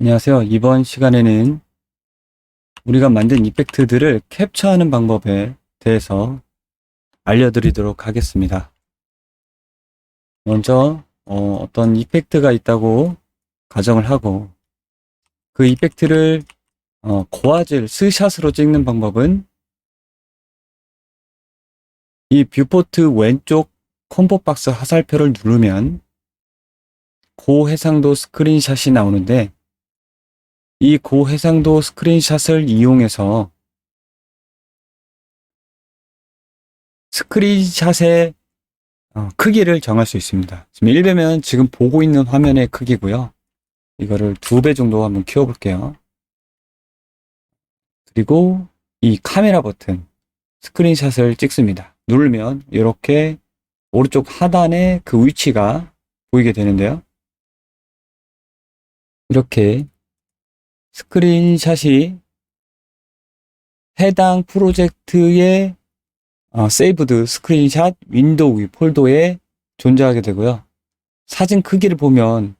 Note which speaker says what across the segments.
Speaker 1: 안녕하세요. 이번 시간에는 우리가 만든 이펙트들을 캡처하는 방법에 대해서 알려드리도록 하겠습니다. 먼저 어, 떤 이펙트가 있다고 가정을 하고 그 이펙트를 어, 고화질 스샷으로 찍는 방법은 이 뷰포트 왼쪽 콤보 박스 화살표를 누르면 고해상도 스크린샷이 나오는데 이 고해상도 스크린샷을 이용해서 스크린샷의 어, 크기를 정할 수 있습니다. 지금 1배면 지금 보고 있는 화면의 크기고요. 이거를 두배 정도 한번 키워볼게요. 그리고 이 카메라 버튼 스크린샷을 찍습니다. 누르면 이렇게 오른쪽 하단에 그 위치가 보이게 되는데요. 이렇게 스크린샷이 해당 프로젝트의 어, 세이브드 스크린샷 윈도우 위 폴더에 존재하게 되고요. 사진 크기를 보면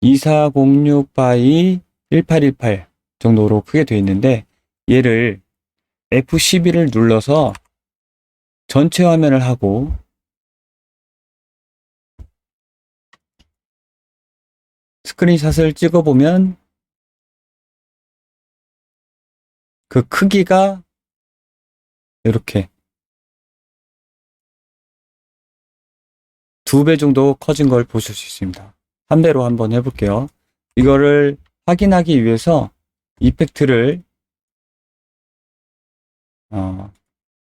Speaker 1: 2406 by 1818 정도로 크게 되어 있는데 얘를 F12를 눌러서 전체 화면을 하고 스크린샷을 찍어보면 그 크기가 이렇게 두 배 정도 커진 걸 보실 수 있습니다. 한 배로 한번 해볼게요. 이거를 확인하기 위해서 이펙트를 어,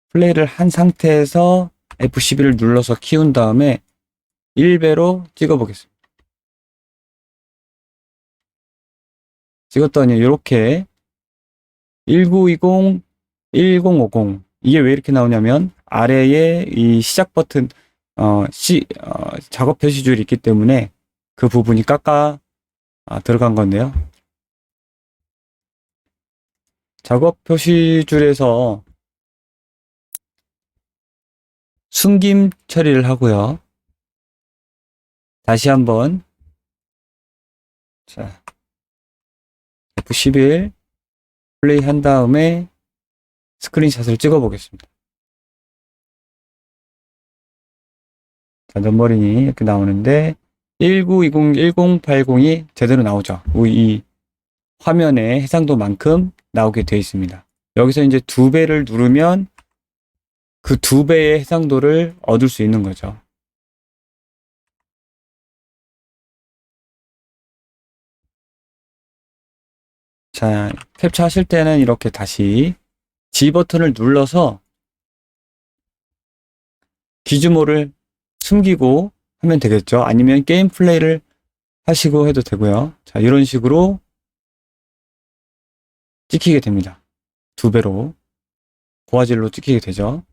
Speaker 1: 플레이를 한 상태에서 F12를 눌러서 키운 다음에 1배로 찍어 보겠습니다. 찍었더니 이렇게 1920, 1050 이게 왜 이렇게 나오냐면 아래에 이 시작 버튼 어, 시, 어, 작업 표시 줄이 있기 때문에 그 부분이 깎아 아, 들어간 건데요. 작업 표시 줄에서 숨김 처리를 하고요. 다시 한번 자 F11 플레이 한 다음에 스크린샷을 찍어 보겠습니다. 자, 넘버링이 이렇게 나오는데 1920, 1080이 제대로 나오죠. 이 화면의 해상도만큼 나오게 되어 있습니다. 여기서 이제 두 배를 누르면 그 두 배의 해상도를 얻을 수 있는 거죠. 자, 캡처 하실 때는 이렇게 다시 G 버튼을 눌러서 기주모를 숨기고 하면 되겠죠. 아니면 게임 플레이를 하시고 해도 되고요. 자, 이런 식으로 찍히게 됩니다. 두 배로 고화질로 찍히게 되죠.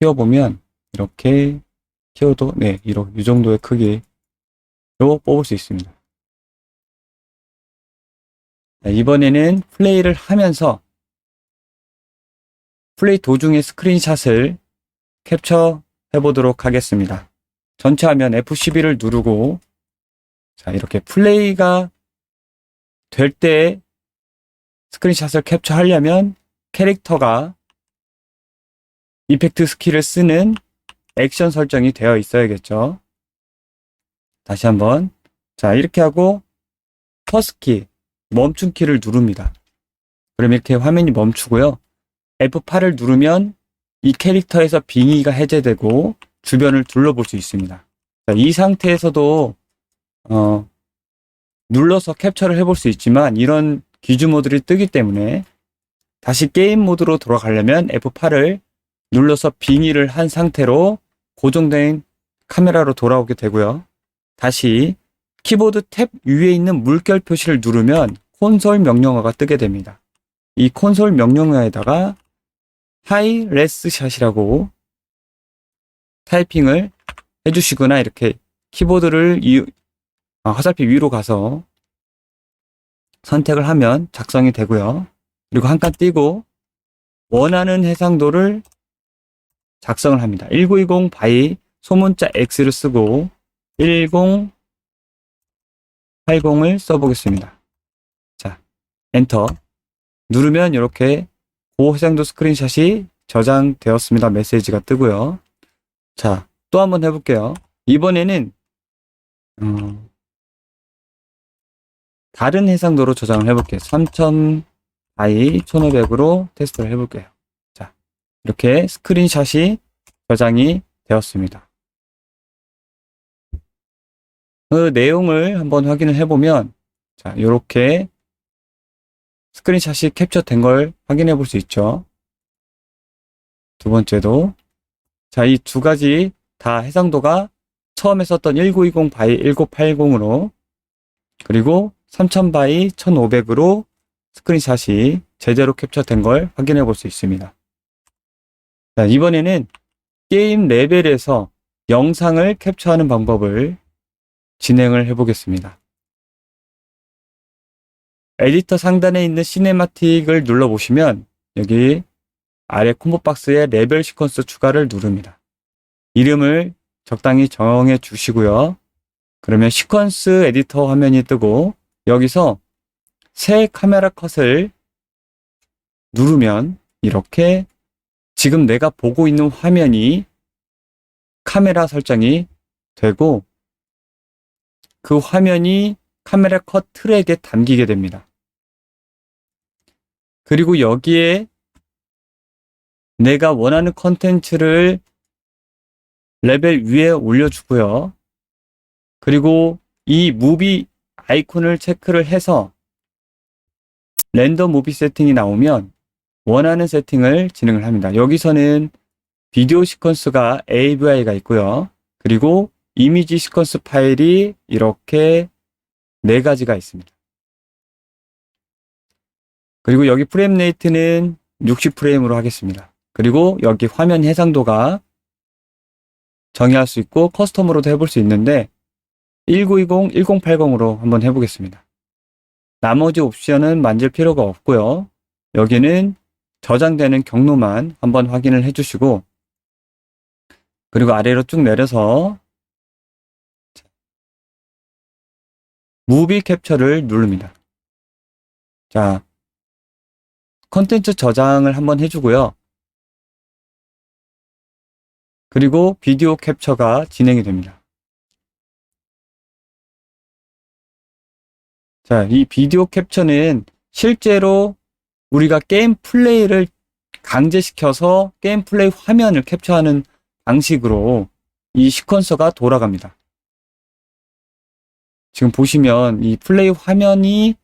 Speaker 1: 키워보면 이렇게 키워도 네, 이 정도의 크기로 뽑을 수 있습니다. 자, 이번에는 플레이를 하면서 플레이 도중의 스크린샷을 캡처 해 보도록 하겠습니다. 전체 화면 F12를 누르고 자 이렇게 플레이가 될 때 스크린샷을 캡처하려면 캐릭터가 이펙트 스킬을 쓰는 액션 설정이 되어 있어야겠죠. 다시 한번 자 이렇게 하고 퍼스키 멈춤 키를 누릅니다. 그럼 이렇게 화면이 멈추고요. F8을 누르면 이 캐릭터에서 빙의가 해제되고 주변을 둘러볼 수 있습니다. 자, 이 상태에서도 어, 눌러서 캡처를 해볼 수 있지만 이런 기주 모드를 뜨기 때문에 다시 게임 모드로 돌아가려면 F8을 눌러서 빙의를 한 상태로 고정된 카메라로 돌아오게 되고요. 다시 키보드 탭 위에 있는 물결 표시를 누르면 콘솔 명령어가 뜨게 됩니다. 이 콘솔 명령어에다가 하이 레스 샷이라고 타이핑을 해주시거나 이렇게 키보드를 이, 아, 화살표 위로 가서 선택을 하면 작성이 되고요. 그리고 한 칸 띄고 원하는 해상도를 작성을 합니다. 1920 바이 소문자 X를 쓰고 10 80을 써보겠습니다. 자, 엔터. 누르면 이렇게 고해상도 스크린샷이 저장되었습니다. 메시지가 뜨고요. 자, 또 한번 해볼게요. 이번에는 어, 다른 해상도로 저장을 해볼게요. 3000 바이 1500으로 테스트를 해볼게요. 자, 이렇게 스크린샷이 저장이 되었습니다. 그 내용을 한번 확인을 해보면 자, 이렇게 스크린샷이 캡처된 걸 확인해 볼 수 있죠. 두 번째도 자, 이 두 가지 다 해상도가 처음에 썼던 1920 바이 1980으로 그리고 3000 바이 1500으로 스크린샷이 제대로 캡처된 걸 확인해 볼 수 있습니다. 자, 이번에는 게임 레벨에서 영상을 캡처하는 방법을 진행을 해 보겠습니다. 에디터 상단에 있는 시네마틱을 눌러보시면 여기 아래 콤보 박스에 레벨 시퀀스 추가를 누릅니다. 이름을 적당히 정해 주시고요. 그러면 시퀀스 에디터 화면이 뜨고 여기서 새 카메라 컷을 누르면 이렇게 지금 내가 보고 있는 화면이 카메라 설정이 되고 그 화면이 카메라 컷 트랙에 담기게 됩니다. 그리고 여기에 내가 원하는 컨텐츠를 레벨 위에 올려주고요. 그리고 이 무비 아이콘을 체크를 해서 랜덤 무비 세팅이 나오면 원하는 세팅을 진행을 합니다. 여기서는 비디오 시퀀스가 AVI가 있고요. 그리고 이미지 시퀀스 파일이 이렇게 네 가지가 있습니다. 그리고 여기 프레임 레이트는 60프레임으로 하겠습니다. 그리고 여기 화면 해상도가 정의할 수 있고 커스텀으로도 해볼 수 있는데 1920, 1080으로 한번 해보겠습니다. 나머지 옵션은 만질 필요가 없고요. 여기는 저장되는 경로만 한번 확인을 해주시고 그리고 아래로 쭉 내려서 무비 캡처를 누릅니다. 자, 컨텐츠 저장을 한번 해주고요. 그리고 비디오 캡처가 진행이 됩니다. 자, 이 비디오 캡처는 실제로 우리가 게임 플레이를 강제시켜서 게임 플레이 화면을 캡처하는 방식으로 이 시퀀서가 돌아갑니다. 지금 보시면 이 플레이 화면이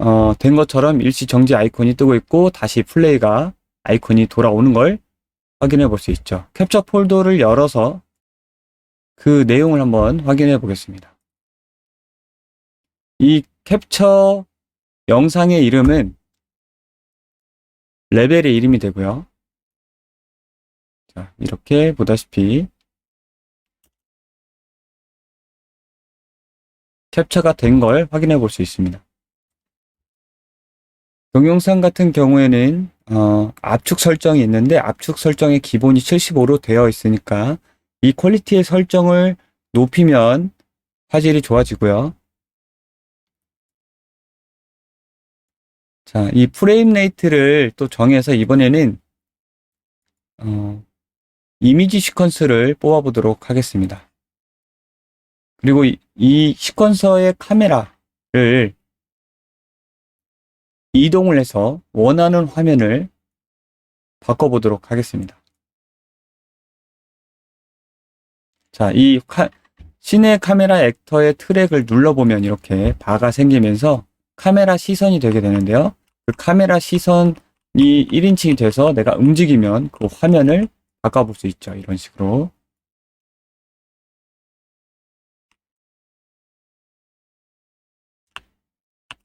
Speaker 1: 어, 된 것처럼 일시 정지 아이콘이 뜨고 있고 다시 플레이가 아이콘이 돌아오는 걸 확인해 볼 수 있죠. 캡처 폴더를 열어서 그 내용을 한번 확인해 보겠습니다. 이 캡처 영상의 이름은 레벨의 이름이 되고요. 자, 이렇게 보다시피 캡처가 된 걸 확인해 볼 수 있습니다. 동영상 같은 경우에는 어, 압축 설정이 있는데 압축 설정의 기본이 75로 되어 있으니까 이 퀄리티의 설정을 높이면 화질이 좋아지고요. 자, 이 프레임 레이트를 또 정해서 이번에는 어, 이미지 시퀀스를 뽑아보도록 하겠습니다. 그리고 이, 이 시퀀서의 카메라를 이동을 해서 원하는 화면을 바꿔보도록 하겠습니다. 자, 이 카, 시내 카메라 액터의 트랙을 눌러보면 이렇게 바가 생기면서 카메라 시선이 되게 되는데요. 그 카메라 시선이 1인칭이 돼서 내가 움직이면 그 화면을 바꿔볼 수 있죠. 이런 식으로.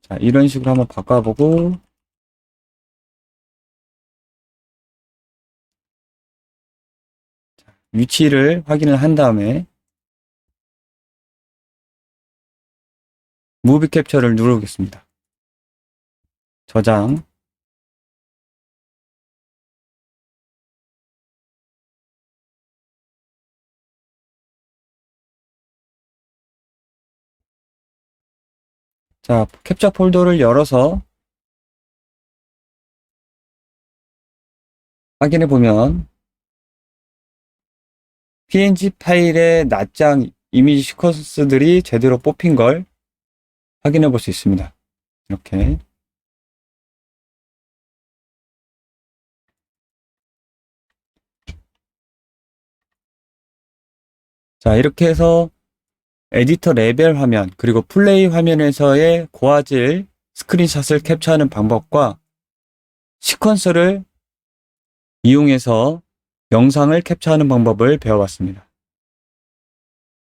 Speaker 1: 자, 이런 식으로 한번 바꿔보고 자, 위치를 확인을 한 다음에 무비 캡처를 누르겠습니다. 저장 자, 캡처 폴더를 열어서 확인해 보면 png 파일의 낱장 이미지 시퀀스들이 제대로 뽑힌 걸 확인해 볼 수 있습니다. 이렇게. 자, 이렇게 해서 에디터 레벨 화면, 그리고 플레이 화면에서의 고화질 스크린샷을 캡처하는 방법과 시퀀서를 이용해서 영상을 캡처하는 방법을 배워봤습니다.